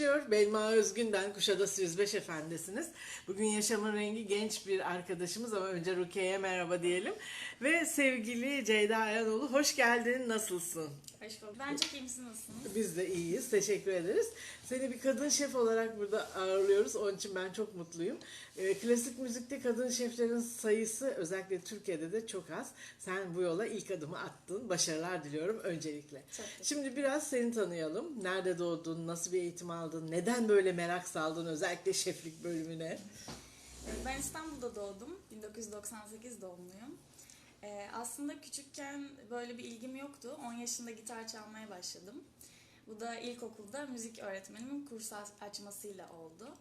Diyor Belma Özgün'den Kuşadası 105 Efendisi'niz. Bugün Yaşamın Rengi genç bir arkadaşımız ama önce Rukiye'ye merhaba diyelim. Ve sevgili Ceyda Ayanoğlu hoş geldin, nasılsın? Hoş bulduk. Ben çok iyiyim, siz nasılsınız? Biz de iyiyiz, teşekkür ederiz. Seni bir kadın şef olarak burada ağırlıyoruz, onun için ben çok mutluyum. Ee, klasik müzikte kadın şeflerin sayısı özellikle Türkiye'de de çok az. Sen bu yola ilk adımı attın, başarılar diliyorum öncelikle. Şimdi biraz seni tanıyalım. Nerede doğdun, nasıl bir eğitim aldın, neden böyle merak saldın özellikle şeflik bölümüne? Ben İstanbul'da doğdum. 1998 doğumluyum. Ee, aslında küçükken böyle bir ilgim yoktu. 10 yaşında gitar çalmaya başladım. Bu da ilkokulda müzik öğretmenimin kurs aç- açmasıyla oldu.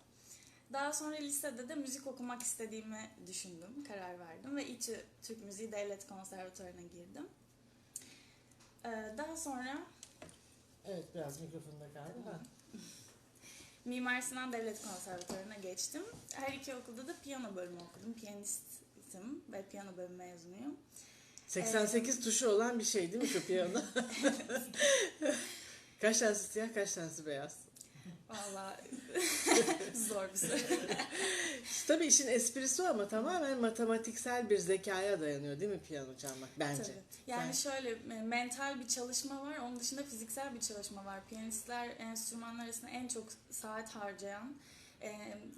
Daha sonra lisede de müzik okumak istediğimi düşündüm, karar verdim ve İTÜ Türk Müziği Devlet Konservatuvarı'na girdim. Ee, Daha sonra Evet biraz mikrofonda kaldı. Ha. Mimar Sinan Devlet Konservatuvarı'na geçtim. Her iki okulda da piyano bölümü okudum. Piyanistim ve piyano bölümü mezunuyum. 88 tuşu olan bir şey değil mi şu piyano? kaç tanesi siyah, kaç tanesi beyaz? Valla zor bir soru. Tabii işin esprisi o ama tamamen matematiksel bir zekaya dayanıyor değil mi piyano çalmak bence? Tabii. Yani Sen- şöyle e, mental bir çalışma var. Onun dışında fiziksel bir çalışma var. Piyanistler enstrümanlar arasında en çok saat harcayan e,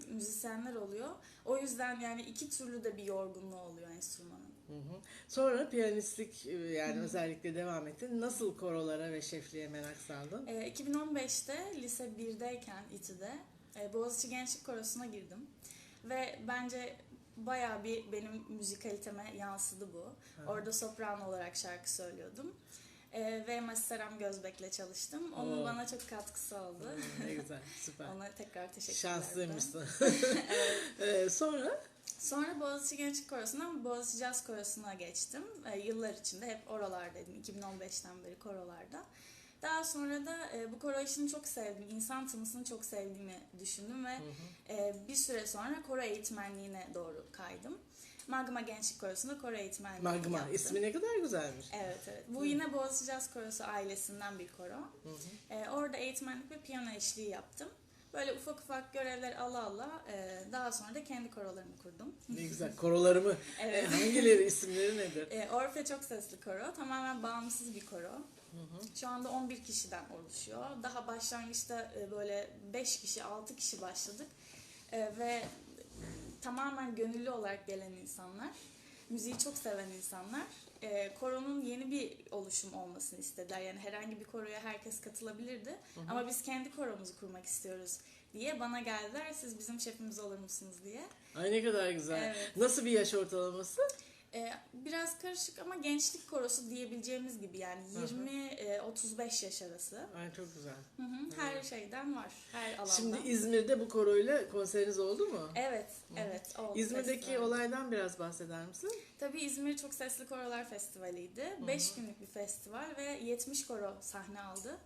müzisyenler oluyor. O yüzden yani iki türlü de bir yorgunluğu oluyor enstrümanın. Hı hı. Sonra piyanistlik e, yani özellikle devam ettin. Nasıl korolara ve şefliğe merak saldın? E, 2015'te lise 1'deyken İTÜ'de e, Boğaziçi Gençlik Korosu'na girdim. Ve bence bayağı bir benim müzikaliteme yansıdı bu. Orada soprano olarak şarkı söylüyordum. E, ve Masiseram Gözbek'le çalıştım. Onun Oo. bana çok katkısı oldu. ne güzel, süper. Ona tekrar teşekkürler. Şanslıymışsın. Ee, sonra Sonra Boğaziçi Gençlik Korosu'ndan Boğaziçi Jazz Korosu'na geçtim. E, yıllar içinde hep oralardaydım. 2015'ten beri korolarda. Daha sonra da e, bu koro işini çok sevdim. İnsan tınısını çok sevdiğimi düşündüm ve e, bir süre sonra koro eğitmenliğine doğru kaydım. Magma Gençlik Korosu'nda koro eğitmenliği Magma yaptım. ismi ne kadar güzelmiş. Evet evet. Bu yine Boğaziçi Jazz Korosu ailesinden bir koro. Ee, orada eğitmenlik ve piyano eşliği yaptım. Böyle ufak ufak görevler ala ala e, daha sonra da kendi korolarımı kurdum. Ne güzel. Korolarımı. Evet. E, hangileri isimleri nedir? E, Orfe çok sesli koro. Tamamen bağımsız bir koro. Şu anda 11 kişiden oluşuyor. Daha başlangıçta e, böyle 5 kişi, 6 kişi başladık. E, ve tamamen gönüllü olarak gelen insanlar. Müziği çok seven insanlar. E, koronun yeni bir oluşum olmasını istediler. Yani herhangi bir koroya herkes katılabilirdi. Ama biz kendi koromuzu kurmak istiyoruz diye bana geldiler. Siz bizim şefimiz olur musunuz diye. Ay ne kadar güzel. Evet. Nasıl bir yaş ortalaması? Ee, biraz karışık ama gençlik korosu diyebileceğimiz gibi yani 20-35 yaş arası. Ay çok güzel. Hı hı, Her şeyden var, her alanda. Şimdi İzmir'de bu koroyla konseriniz oldu mu? Evet, evet. Oldu İzmir'deki festival. olaydan biraz bahseder misin? Tabii İzmir Çok Sesli Korolar Festivali'ydi. 5 günlük bir festival ve 70 koro sahne aldı.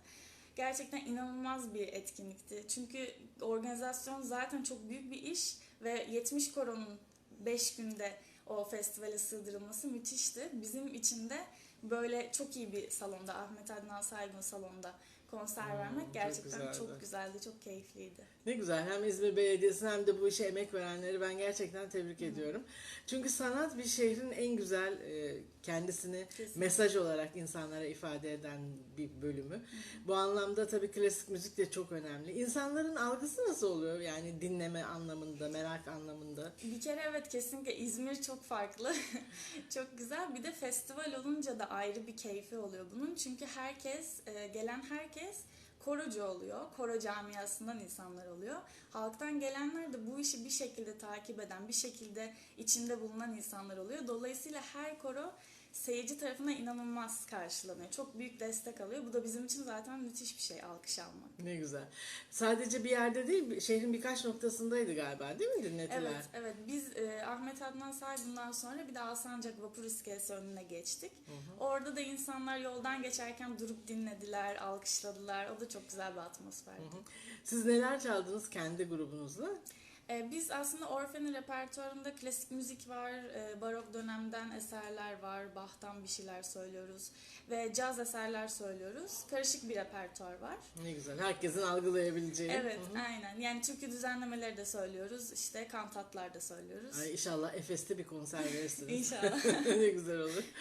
Gerçekten inanılmaz bir etkinlikti. Çünkü organizasyon zaten çok büyük bir iş ve 70 koronun 5 günde o festivale sığdırılması müthişti. Bizim için de böyle çok iyi bir salonda, Ahmet Adnan Saygun salonda konser Hmm, vermek çok gerçekten güzeldi. çok güzeldi, çok keyifliydi. Ne güzel. Hem İzmir Belediyesi hem de bu işe emek verenleri ben gerçekten tebrik ediyorum. Çünkü sanat bir şehrin en güzel e, kendisini Kesinlikle. mesaj olarak insanlara ifade eden bir bölümü. Bu anlamda tabii klasik müzik de çok önemli. İnsanların algısı nasıl oluyor? Yani dinleme anlamında, merak anlamında. Bir kere evet kesinlikle İzmir çok farklı. çok güzel. Bir de festival olunca da ayrı bir keyfi oluyor bunun. Çünkü herkes, e, gelen herkes korocu oluyor. Koro camiasından insanlar oluyor. Halktan gelenler de bu işi bir şekilde takip eden, bir şekilde içinde bulunan insanlar oluyor. Dolayısıyla her koro seyirci tarafından inanılmaz karşılanıyor. Çok büyük destek alıyor. Bu da bizim için zaten müthiş bir şey alkış almak. Ne güzel. Sadece bir yerde değil, şehrin birkaç noktasındaydı galiba değil mi dinletiler? Evet, evet. Biz e, Ahmet Adnan Saygun'dan sonra bir de Alsancak Vapur İskelesi önüne geçtik. Orada da insanlar yoldan geçerken durup dinlediler, alkışladılar. O da çok güzel bir atmosferdi. Siz neler çaldınız kendi grubunuzla? Ee, biz aslında Orfe'nin repertuarında klasik müzik var, e, barok dönemden eserler var, Bach'tan bir şeyler söylüyoruz ve caz eserler söylüyoruz. Karışık bir repertuar var. Ne güzel. Herkesin algılayabileceği. Evet, Hı hı. aynen. Yani türkü düzenlemeleri de söylüyoruz, işte kantatlar da söylüyoruz. Ay inşallah Efes'te bir konser verirsiniz. İnşallah. ne güzel olur.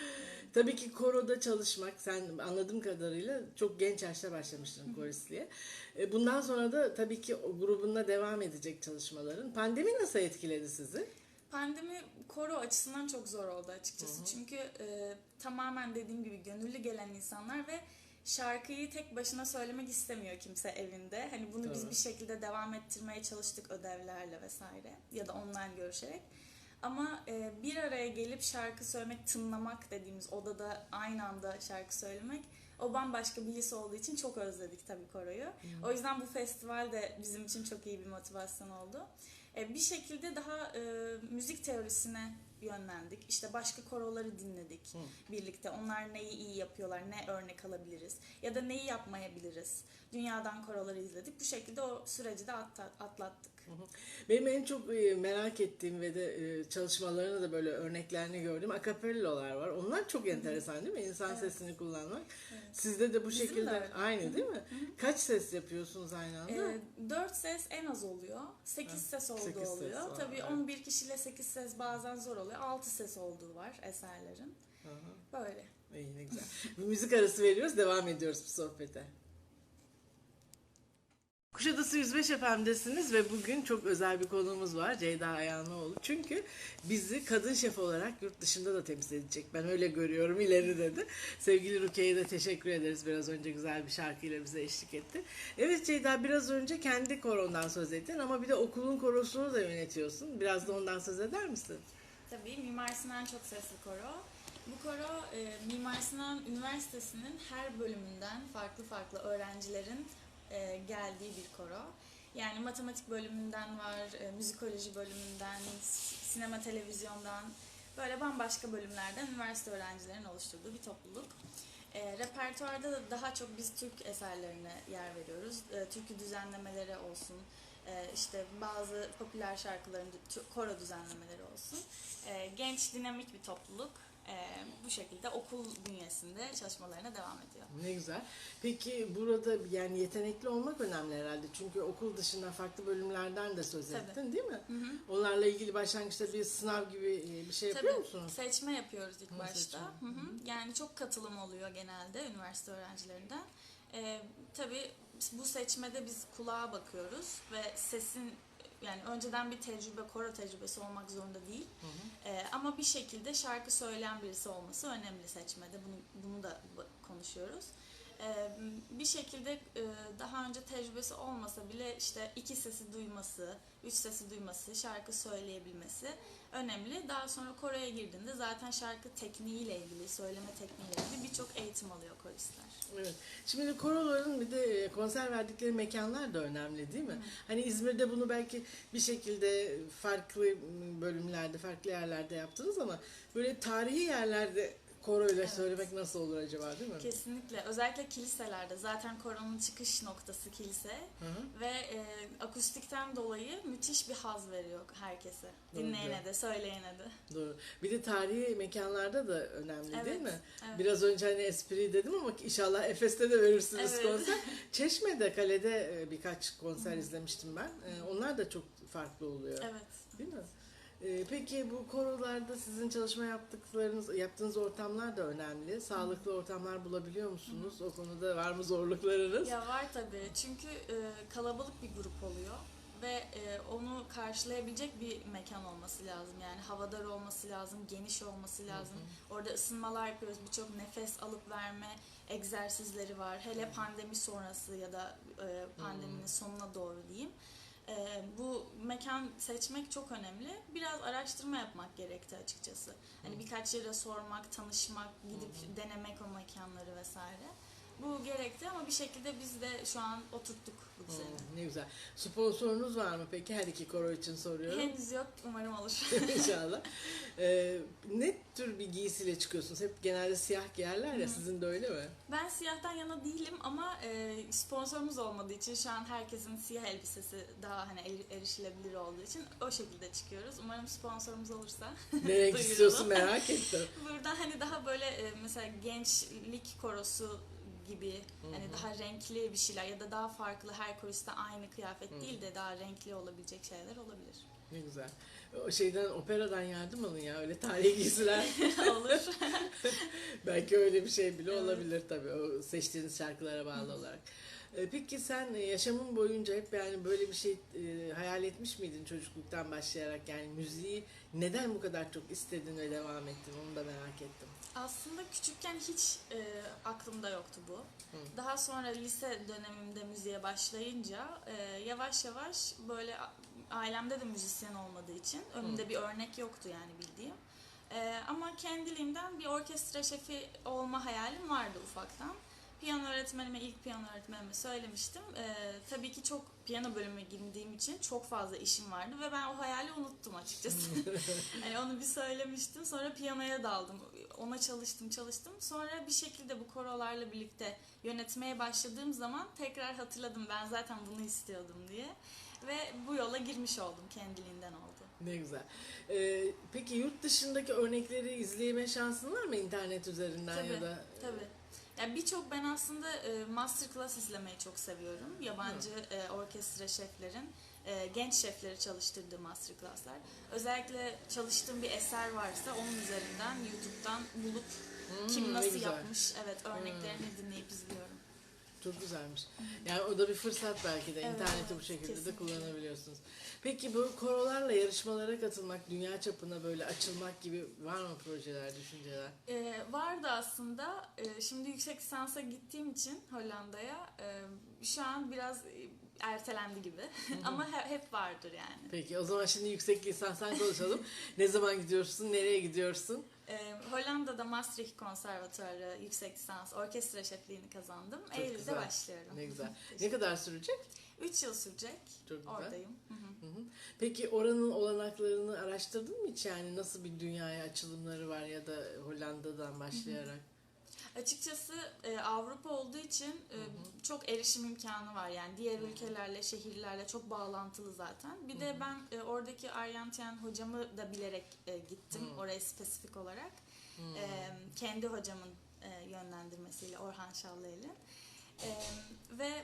Tabii ki koroda çalışmak, sen anladığım kadarıyla çok genç yaşta başlamıştın koristliğe. E, Bundan sonra da tabii ki grubunla devam edecek çalışmaların. Pandemi nasıl etkiledi sizi? Pandemi koro açısından çok zor oldu açıkçası. Çünkü e, tamamen dediğim gibi gönüllü gelen insanlar ve şarkıyı tek başına söylemek istemiyor kimse evinde. Hani bunu biz Tabii. bir şekilde devam ettirmeye çalıştık ödevlerle vesaire ya da online görüşerek. Ama e, bir araya gelip şarkı söylemek, tınlamak dediğimiz odada aynı anda şarkı söylemek o bambaşka bir his olduğu için çok özledik tabii koroyu. O yüzden bu festival de bizim için çok iyi bir motivasyon oldu. E, bir şekilde daha e, müzik teorisine yönlendik. İşte başka koroları dinledik birlikte. Onlar neyi iyi yapıyorlar, ne örnek alabiliriz ya da neyi yapmayabiliriz. Dünyadan koroları izledik. Bu şekilde o süreci de atla- atlattık. Benim en çok e, merak ettiğim ve de e, çalışmalarını da böyle örneklerini gördüğüm akapellolar var. Onlar çok enteresan değil mi? İnsan Evet. sesini kullanmak. Sizde de bu Bizim de şekilde öyle. aynı değil mi? Kaç ses yapıyorsunuz aynı anda? E, 4 ses en az oluyor. 8 ses olduğu sekiz ses oluyor. var, Tabii evet. 11 kişiyle 8 ses bazen zor oluyor. 6 ses olduğu var eserlerin. Hı hı. Böyle. İyi ne güzel. Müzik arası veriyoruz, devam ediyoruz bu sohbete. Kuşadası 105 FM'desiniz ve bugün çok özel bir konuğumuz var Ceyda Ayanoğlu. Çünkü bizi kadın şef olarak yurt dışında da temsil edecek. Ben öyle görüyorum ileri dedi. Sevgili Rukiye'ye de teşekkür ederiz. Biraz önce güzel bir şarkıyla bize eşlik etti. Evet Ceyda biraz önce kendi korondan söz ettin ama bir de okulun korosunu da yönetiyorsun. Biraz da ondan söz eder misin? Tabii Mimar Sinan çok sesli koro. Bu koro e, Mimar Sinan Üniversitesi'nin her bölümünden farklı farklı öğrencilerin e, geldiği bir koro. Yani matematik bölümünden var, e, müzikoloji bölümünden, sinema televizyondan böyle bambaşka bölümlerden üniversite öğrencilerinin oluşturduğu bir topluluk. E, repertuarda da daha çok biz Türk eserlerine yer veriyoruz. E, türkü düzenlemeleri olsun, e, işte bazı popüler şarkıların koro düzenlemeleri olsun. E, genç, dinamik bir topluluk. E, bu şekilde okul bünyesinde çalışmalarına devam ediyor. Ne güzel. Peki burada yani yetenekli olmak önemli herhalde. Çünkü okul dışında farklı bölümlerden de söz Tabii. ettin değil mi? Onlarla ilgili başlangıçta bir sınav gibi e, bir şey yapıyor Tabii musunuz? seçme yapıyoruz ilk Hı, başta. seçme. Hı hı. Yani çok katılım oluyor genelde üniversite öğrencilerinden. Ee, tabii bu seçmede biz kulağa bakıyoruz ve sesin yani önceden bir tecrübe, koro tecrübesi olmak zorunda değil. Ee, ama bir şekilde şarkı söyleyen birisi olması önemli seçmede. Bunu, bunu da konuşuyoruz. Bir şekilde daha önce tecrübesi olmasa bile işte iki sesi duyması, üç sesi duyması, şarkı söyleyebilmesi önemli. Daha sonra koroya girdiğinde zaten şarkı tekniğiyle ilgili, söyleme tekniğiyle ilgili birçok eğitim alıyor koristler. Evet. Şimdi koroların bir de konser verdikleri mekanlar da önemli değil mi? Hani İzmir'de bunu belki bir şekilde farklı bölümlerde, farklı yerlerde yaptınız ama böyle tarihi yerlerde koroyla Evet. söylemek nasıl olur acaba değil mi? Kesinlikle. Özellikle kiliselerde. Zaten koronun çıkış noktası kilise. Hı hı. Ve e, akustikten dolayı müthiş bir haz veriyor herkese. Doğru. Dinleyene de, söyleyene de. Doğru. Bir de tarihi mekanlarda da önemli değil Evet, mi? evet. Biraz önce hani espri dedim ama inşallah Efes'te de verirsiniz Evet. konser. Çeşme'de kalede e, birkaç konser izlemiştim ben. E, Onlar da çok farklı oluyor. Evet. Değil mi? E, Peki bu korolarda sizin çalışma yaptıklarınız, yaptığınız ortamlar da önemli. Sağlıklı ortamlar bulabiliyor musunuz? O konuda var mı zorluklarınız? Ya var tabii. Çünkü e, kalabalık bir grup oluyor ve e, onu karşılayabilecek bir mekan olması lazım. Yani havadar olması lazım, geniş olması lazım. Orada ısınmalar yapıyoruz. Birçok nefes alıp verme egzersizleri var. Hele pandemi sonrası ya da e, pandeminin sonuna doğru diyeyim. E, bu mekan seçmek çok önemli. Biraz araştırma yapmak gerekti açıkçası. Hani birkaç yere sormak, tanışmak, gidip denemek o mekanları vesaire. bu gerekti ama bir şekilde biz de şu an oturttuk bu sene. Güzel. Sponsorunuz var mı peki? Her iki koro için soruyorum. Henüz yok umarım olur. İnşallah. Ee, ne tür bir giysiyle çıkıyorsunuz? Hep genelde siyah giyerler ya. Sizin de öyle mi? Ben siyahtan yana değilim ama e, sponsorumuz olmadığı için şu an herkesin siyah elbisesi daha hani eri- erişilebilir olduğu için o şekilde çıkıyoruz. Umarım sponsorumuz olursa. Ne renk Duyuralım. istiyorsun merak ettim. Burada hani daha böyle e, mesela gençlik korosu gibi hani daha renkli bir şeyler ya da daha farklı her koriste aynı kıyafet değil de daha renkli olabilecek şeyler olabilir. Ne güzel. O şeyden operadan yardım alın ya. Öyle tarihi giysiler. Olur. Belki öyle bir şey bile Evet. olabilir tabii. O seçtiğiniz şarkılara bağlı olarak. Ee, Peki sen e, yaşamın boyunca hep yani böyle bir şey e, hayal etmiş miydin çocukluktan başlayarak yani müziği neden bu kadar çok istedin ve devam ettin onu da merak ettim. Aslında küçükken hiç e, aklımda yoktu bu. Daha sonra lise dönemimde müziğe başlayınca e, yavaş yavaş böyle ailemde de müzisyen olmadığı için önümde bir örnek yoktu yani bildiğim. E, ama kendiliğimden bir orkestra şefi olma hayalim vardı ufaktan. Piyano öğretmenime, ilk piyano öğretmenime söylemiştim. E, tabii ki çok piyano bölümüne girdiğim için çok fazla işim vardı ve ben o hayali unuttum açıkçası. hani onu bir söylemiştim. Sonra piyanoya daldım. Ona çalıştım, çalıştım. Sonra bir şekilde bu korolarla birlikte yönetmeye başladığım zaman tekrar hatırladım ben zaten bunu istiyordum diye. Ve bu yola girmiş oldum. Kendiliğinden oldu. Ne güzel. Ee, peki yurt dışındaki örnekleri izleme şansın var mı internet üzerinden Tabii, ya da? Tabii. Yani birçok ben aslında e, masterclass izlemeyi çok seviyorum. Yabancı e, orkestra şeflerin, e, genç şefleri çalıştırdığı masterclasslar. Özellikle çalıştığım bir eser varsa onun üzerinden YouTube'dan bulup Hmm, kim ne nasıl. Hmm. yapmış, evet örneklerini dinleyip izliyorum. Çok güzelmiş. Yani o da bir fırsat belki de. Evet, İnterneti bu şekilde de kesinlikle. kullanabiliyorsunuz. Peki bu korolarla yarışmalara katılmak, dünya çapına böyle açılmak gibi var mı projeler, düşünceler? E, vardı aslında. E, şimdi yüksek lisansa gittiğim için Hollanda'ya e, şu an biraz ertelendi gibi. Ama he- hep vardır yani. Peki o zaman şimdi yüksek lisanstan konuşalım. ne zaman gidiyorsun, nereye gidiyorsun? Ee, Hollanda'da Maastricht Konservatuarı yüksek lisans orkestra şefliğini kazandım. Çok Eylül'de güzel. başlıyorum. Ne güzel. Ne kadar sürecek? Üç yıl sürecek. Çok güzel. Oradayım. Hı hı. Hı hı. Peki oranın olanaklarını araştırdın mı hiç? Yani nasıl bir dünyaya açılımları var ya da Hollanda'dan başlayarak? Açıkçası e, Avrupa olduğu için e, çok erişim imkanı var. Yani diğer ülkelerle, şehirlerle çok bağlantılı zaten. Bir de ben e, oradaki Arjantin hocamı da bilerek e, gittim oraya spesifik olarak. E, kendi hocamın e, yönlendirmesiyle Orhan Şallıel'in. E, ve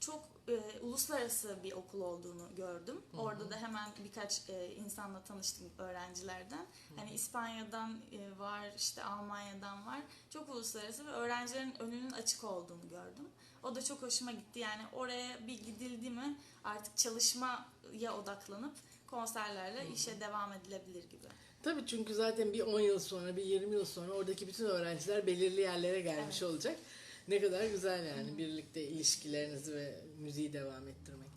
çok e, uluslararası bir okul olduğunu gördüm. Orada da hemen birkaç e, insanla tanıştım öğrencilerden. Hani İspanya'dan e, var, işte Almanya'dan var. Çok uluslararası ve öğrencilerin önünün açık olduğunu gördüm. O da çok hoşuma gitti. Yani oraya bir gidildi mi artık çalışmaya odaklanıp konserlerle işe devam edilebilir gibi. Tabii çünkü zaten bir 10 yıl sonra, bir 20 yıl sonra oradaki bütün öğrenciler belirli yerlere gelmiş olacak. Ne kadar güzel yani birlikte ilişkilerinizi ve müziği devam ettirmek.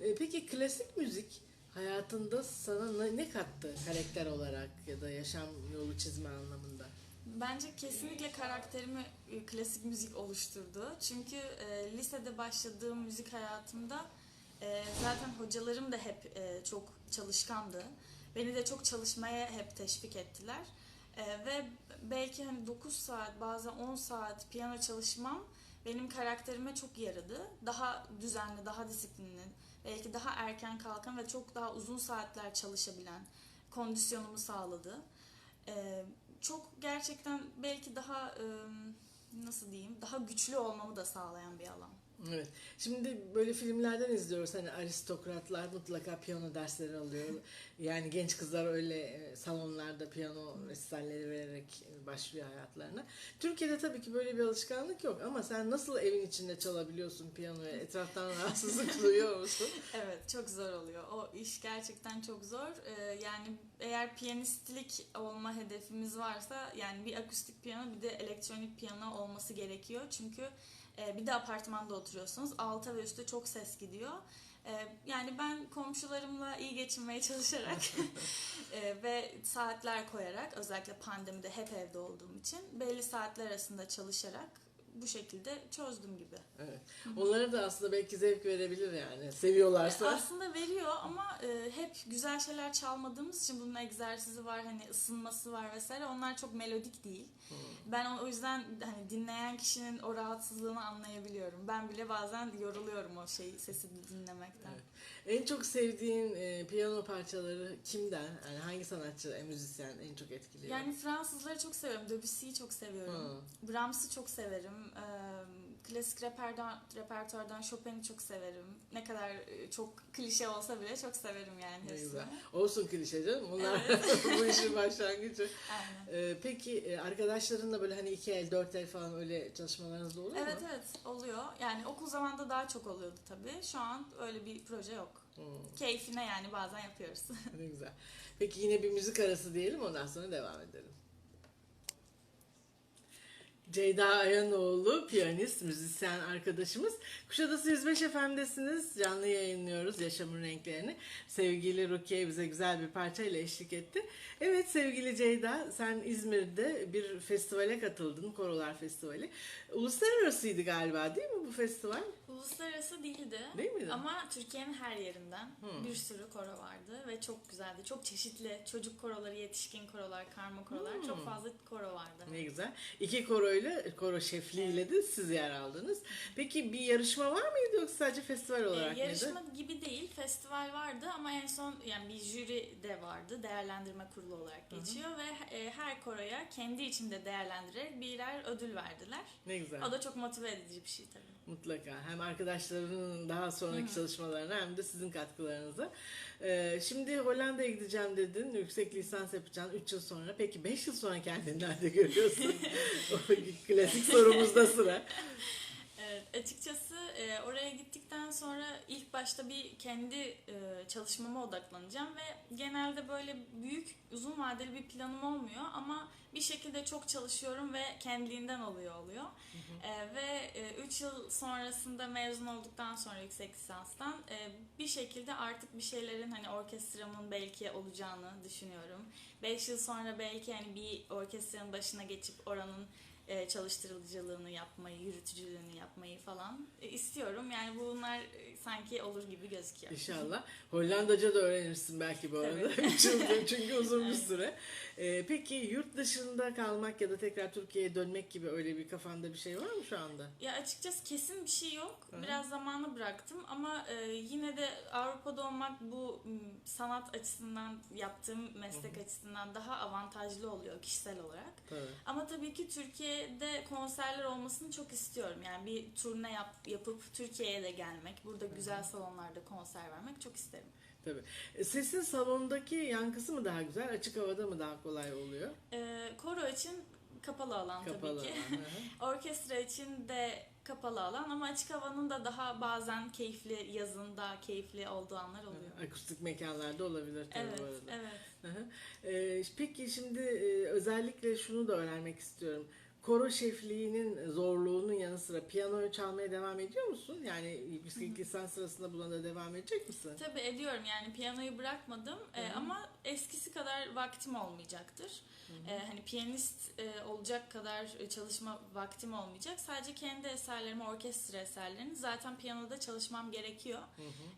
Ee, Peki klasik müzik hayatında sana ne- ne kattı karakter olarak ya da yaşam yolu çizme anlamında? Bence kesinlikle karakterimi e, klasik müzik oluşturdu. Çünkü e, lisede başladığım müzik hayatımda e, zaten hocalarım da hep e, çok çalışkandı. Beni de çok çalışmaya hep teşvik ettiler. E, ve belki hani 9 saat bazen 10 saat piyano çalışmam benim karakterime çok yaradı. Daha düzenli, daha disiplinli, belki daha erken kalkan ve çok daha uzun saatler çalışabilen kondisyonumu sağladı. Ee, çok gerçekten belki daha e, nasıl diyeyim daha güçlü olmamı da sağlayan bir alan. Evet. Şimdi böyle filmlerden izliyoruz hani aristokratlar mutlaka piyano dersleri alıyor. Yani genç kızlar öyle e, salonlarda piyano resitalleri vererek başlıyor hayatlarına. Türkiye'de tabii ki böyle bir alışkanlık yok ama sen nasıl evin içinde çalabiliyorsun piyanoyu? Etraftan rahatsızlık duyuyor musun? Evet çok zor oluyor. O iş gerçekten çok zor. Ee, yani eğer piyanistlik olma hedefimiz varsa yani bir akustik piyano bir de elektronik piyano olması gerekiyor. Çünkü e, bir de apartmanda oturuyorsunuz. Alta ve üstte çok ses gidiyor. E, yani ben komşularımla iyi geçinmeye çalışarak e, ve saatler koyarak özellikle pandemide hep evde olduğum için belli saatler arasında çalışarak bu şekilde çözdüm gibi. Evet. Onlara da aslında belki zevk verebilir yani. Seviyorlarsa. Aslında veriyor ama e, hep güzel şeyler çalmadığımız için bunun egzersizi var, hani ısınması var vesaire. Onlar çok melodik değil. Ben o, o yüzden hani dinleyen kişinin o rahatsızlığını anlayabiliyorum. Ben bile bazen yoruluyorum o şeyi sesi dinlemekten. Evet. En çok sevdiğin e, piyano parçaları kimden? Yani hangi sanatçı, e, müzisyen en çok etkiliyor? Yani Fransızları çok seviyorum. Debussy'yi çok seviyorum. Brahms'ı çok severim. Ee, klasik repertuar, repertuardan Chopin'i çok severim. Ne kadar e, çok klişe olsa bile çok severim yani hepsini. güzel. Olsun klişe canım. Bunlar bu işin başlangıcı. Aynen. E, peki e, arkadaşlarınla böyle hani iki el, dört el falan öyle çalışmalarınız da oluyor Evet mu? evet oluyor. Yani okul zamanında daha çok oluyordu tabii. Şu an öyle bir proje yok. Hmm, Keyfine yani bazen yapıyoruz. ne güzel. Peki yine bir müzik arası diyelim ondan sonra devam edelim. Ceyda Ayanoğlu, piyanist, müzisyen arkadaşımız. Kuşadası 105 FM'desiniz. Canlı yayınlıyoruz Yaşamın Renklerini. Sevgili Rukiye bize güzel bir parçayla eşlik etti. Evet sevgili Ceyda, sen İzmir'de bir festivale katıldın, Korolar Festivali. Uluslararasıydı galiba değil mi bu festival? Uluslararası değildi. Değil miydi? Ama Türkiye'nin her yerinden Hmm. bir sürü koro vardı ve çok güzeldi. Çok çeşitli çocuk koroları, yetişkin korolar, karma korolar. Hmm. Çok fazla koro vardı. Ne güzel. İki koroyla, koro şefliğiyle de siz yer aldınız. Peki bir yarışma var mıydı yoksa sadece festival Ee, olarak mıydı? yarışma gibi değil, festival vardı ama en son yani bir jüri de vardı, değerlendirme kurulu olarak geçiyor ve e, her koroya kendi içinde değerlendirerek birer ödül verdiler. Ne güzel. O da çok motive edici bir şey tabii. Mutlaka. Hem arkadaşlarının daha sonraki çalışmalarına hem de sizin katkılarınıza. Ee, şimdi Hollanda'ya gideceğim dedin. Yüksek lisans yapacaksın 3 yıl sonra. Peki 5 yıl sonra kendini nerede görüyorsun? o klasik sorumuzda sıra. Evet, açıkçası e, oraya gittikten sonra ilk başta bir kendi e, çalışmama odaklanacağım ve genelde böyle büyük uzun vadeli bir planım olmuyor ama bir şekilde çok çalışıyorum ve kendiliğinden oluyor oluyor. E, ve 3 yıl sonrasında mezun olduktan sonra yüksek lisanstan e, bir şekilde artık bir şeylerin hani orkestramın belki olacağını düşünüyorum. 5 yıl sonra belki hani bir orkestranın başına geçip oranın e, çalıştırıcılığını yapmayı, yürütücülüğünü yapmayı falan e, istiyorum. Yani bunlar e, sanki olur gibi gözüküyor. İnşallah. Hollandaca da öğrenirsin belki bu arada. Tabii. 3 yıl çünkü uzun bir süre. Ee, peki yurt dışında kalmak ya da tekrar Türkiye'ye dönmek gibi öyle bir kafanda bir şey var mı şu anda? Ya açıkçası kesin bir şey yok. Hı. Biraz zamanı bıraktım ama e, yine de Avrupa'da olmak bu sanat açısından yaptığım meslek açısından daha avantajlı oluyor kişisel olarak. Tabii. Ama tabii ki Türkiye'de konserler olmasını çok istiyorum. Yani bir turne yap, yapıp Türkiye'ye de gelmek, burada güzel salonlarda konser vermek çok isterim. Tabii. E, Sesin salondaki yankısı mı daha güzel, açık havada mı daha kolay oluyor? E, koro için kapalı alan Kapalı. tabii ki. alan. Orkestra için de kapalı alan ama açık havanın da daha bazen keyifli, yazın daha keyifli olduğu anlar oluyor. Akustik mekanlarda olabilir tabii Evet, bu arada. evet. Hı. Ee, peki şimdi e, özellikle şunu da öğrenmek istiyorum. Koro şefliğinin zorluğunun yanı sıra piyanoyu çalmaya devam ediyor musun? Yani yüksek lisans sırasında buna da devam edecek misin? Tabii ediyorum yani piyanoyu bırakmadım e, ama eskisi kadar vaktim olmayacaktır. E, hani piyanist e, olacak kadar e, çalışma vaktim olmayacak. Sadece kendi eserlerimi, orkestra eserlerini zaten piyanoda çalışmam gerekiyor.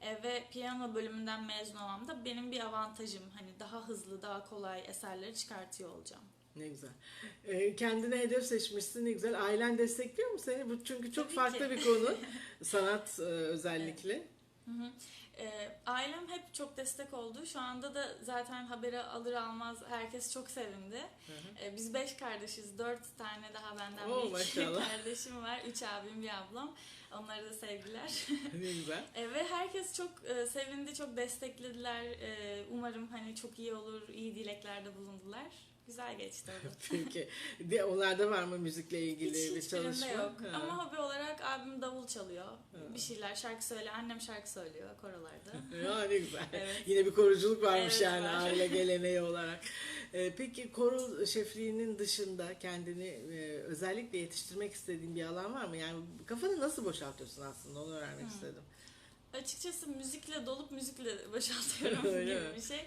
E, ve piyano bölümünden mezun olmam da benim bir avantajım. Hani daha hızlı, daha kolay eserleri çıkartıyor olacağım. Ne güzel. Ee, kendine hedef seçmişsin ne güzel. Ailen destekliyor mu seni? Bu çünkü çok Tabii farklı ki. bir konu. Sanat e, özellikle. Hı hı. Ee, ailem hep çok destek oldu. Şu anda da zaten haberi alır almaz herkes çok sevindi. Hı hı. Ee, biz beş kardeşiz. Dört tane daha benden Oo, büyük maşallah. kardeşim var. Üç abim bir ablam. Onlara da sevgiler. ne güzel. Ee, ve herkes çok e, sevindi, çok desteklediler. Ee, umarım hani çok iyi olur, iyi dileklerde bulundular. Güzel geçti. Peki. De, onlarda var mı müzikle ilgili Hiç bir çalışma? yok. Ha. Ama hobi olarak abim davul çalıyor. Ha. Bir şeyler şarkı söyle, annem şarkı söylüyor korolarda. Ya ne güzel. Evet. Yine bir koruculuk varmış Evet, yani var. aile geleneği olarak. Ee, peki koro şefliğinin dışında kendini e, özellikle yetiştirmek istediğin bir alan var mı? Yani kafanı nasıl boşaltıyorsun aslında onu öğrenmek Hmm. istedim. Açıkçası müzikle dolup müzikle boşaltıyorum gibi bir şey.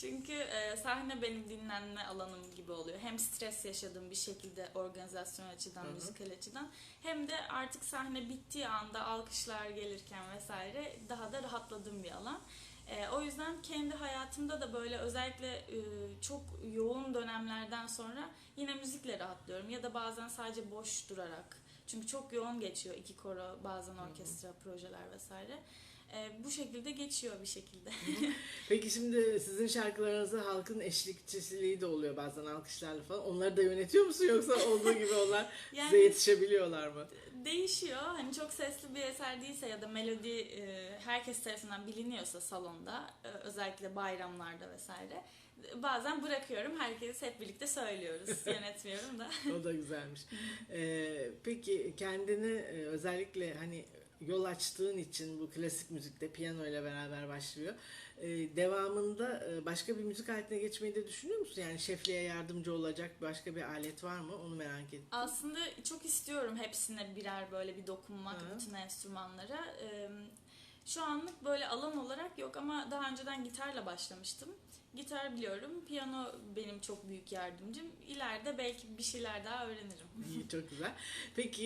Çünkü e, sahne benim dinlenme alanım gibi oluyor. Hem stres yaşadığım bir şekilde organizasyon açıdan, Hı hı. müzikal açıdan hem de artık sahne bittiği anda alkışlar gelirken vesaire daha da rahatladığım bir alan. E, o yüzden kendi hayatımda da böyle özellikle e, çok yoğun dönemlerden sonra yine müzikle rahatlıyorum ya da bazen sadece boş durarak. Çünkü çok yoğun geçiyor iki koro, bazen orkestra, projeler vesaire. E, bu şekilde geçiyor bir şekilde. Peki şimdi sizin şarkılarınızda halkın eşlikçiliği de oluyor bazen alkışlarla falan. Onları da yönetiyor musun yoksa olduğu gibi onlar size Yani yetişebiliyorlar mı? değişiyor. Hani çok sesli bir eser değilse ya da melodi e, herkes tarafından biliniyorsa salonda, e, özellikle bayramlarda vesaire. Bazen bırakıyorum, herkes hep birlikte söylüyoruz. Yönetmiyorum da. O da güzelmiş. Ee, peki kendini e, özellikle hani yol açtığın için bu klasik müzikte piyano ile beraber başlıyor. Ee, devamında e, başka bir müzik aletine geçmeyi de düşünüyor musun? Yani şefliğe yardımcı olacak başka bir alet var mı? Onu merak ettim. Aslında çok istiyorum hepsine birer böyle bir dokunmak Hı. bütün enstrümanlara. Ee, Şu anlık böyle alan olarak yok ama daha önceden gitarla başlamıştım. Gitar biliyorum. Piyano benim çok büyük yardımcım. İleride belki bir şeyler daha öğrenirim. İyi, çok güzel. Peki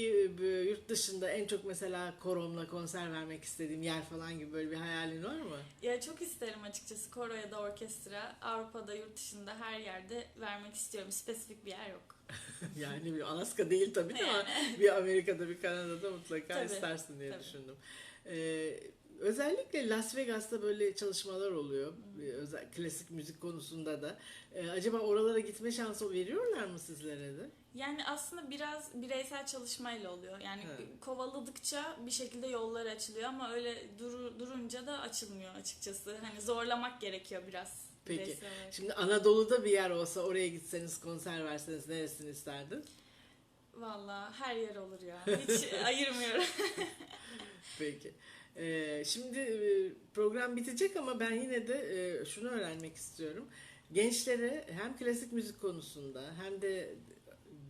yurt dışında en çok mesela koromla konser vermek istediğim yer falan gibi böyle bir hayalin var mı? Ya çok isterim açıkçası koro ya da orkestra Avrupa'da, yurt dışında her yerde vermek istiyorum. Spesifik bir yer yok. Yani bir Alaska değil tabii de ama bir Amerika'da bir Kanada'da mutlaka Tabii, istersin diye tabii. düşündüm. Ee, özellikle Las Vegas'ta böyle çalışmalar oluyor. Özel, klasik müzik konusunda da. Ee, acaba oralara gitme şansı veriyorlar mı sizlere de? Yani aslında biraz bireysel çalışmayla oluyor. Yani Evet. kovaladıkça bir şekilde yollar açılıyor ama öyle duru, durunca da açılmıyor açıkçası. Hani zorlamak gerekiyor biraz. Peki. bireysel. Şimdi Anadolu'da bir yer olsa oraya gitseniz konser verseniz neresini isterdin? Valla her yer olur ya. Hiç ayırmıyorum. Peki. Ee, şimdi e, program bitecek ama ben yine de e, şunu öğrenmek istiyorum. Gençlere hem klasik müzik konusunda hem de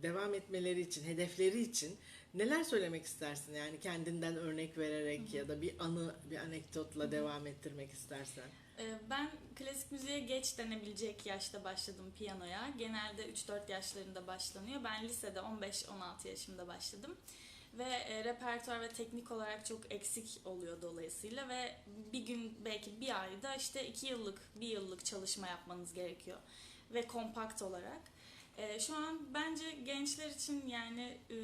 devam etmeleri için, hedefleri için neler söylemek istersin? Yani kendinden örnek vererek ya da bir anı, bir anekdotla devam ettirmek istersen. Ee, Ben klasik müziğe geç denebilecek yaşta başladım piyanoya. Genelde 3-4 yaşlarında başlanıyor. Ben lisede 15-16 yaşımda başladım. Ve e, repertuar ve teknik olarak çok eksik oluyor dolayısıyla ve bir gün belki bir ayda işte 2 yıllık, bir yıllık çalışma yapmanız gerekiyor. Ve kompakt olarak. E, şu an bence gençler için yani e,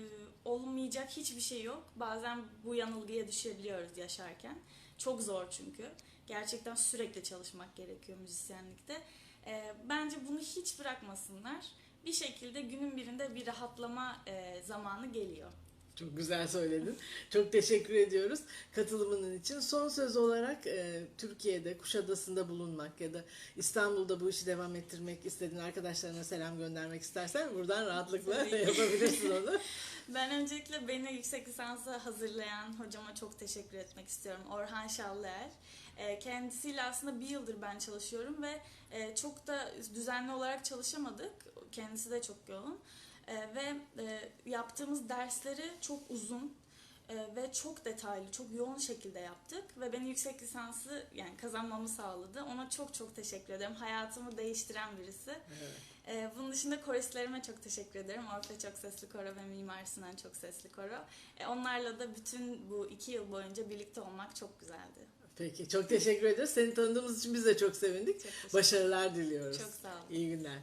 olmayacak hiçbir şey yok. Bazen bu yanılgıya düşebiliyoruz yaşarken. Çok zor çünkü. Gerçekten sürekli çalışmak gerekiyor müzisyenlikte. Bence bunu hiç bırakmasınlar. Bir şekilde günün birinde bir rahatlama zamanı geliyor. Çok güzel söyledin. Çok teşekkür ediyoruz katılımının için. Son söz olarak e, Türkiye'de, Kuşadası'nda bulunmak ya da İstanbul'da bu işi devam ettirmek istediğin arkadaşlarına selam göndermek istersen buradan rahatlıkla yapabilirsin onu. Ben öncelikle beni yüksek lisansa hazırlayan hocama çok teşekkür etmek istiyorum. Orhan Şallıer. E, Kendisiyle aslında bir yıldır ben çalışıyorum ve e, çok da düzenli olarak çalışamadık. Kendisi de çok yoğun. E, Ve e, yaptığımız dersleri çok uzun e, ve çok detaylı, çok yoğun şekilde yaptık. Ve beni yüksek lisansı yani kazanmamı sağladı. Ona çok çok teşekkür ederim. Hayatımı değiştiren birisi. Evet. Ee, bunun dışında koristlerime çok teşekkür ederim. Orfe Çok Sesli Koro ve Mimar Sinan Çok Sesli Koro. Ee, onlarla da bütün bu iki yıl boyunca birlikte olmak çok güzeldi. Peki çok teşekkür ederiz. Seni tanıdığımız için biz de çok sevindik. Çok Başarılar diliyoruz. Çok sağ olun. İyi günler.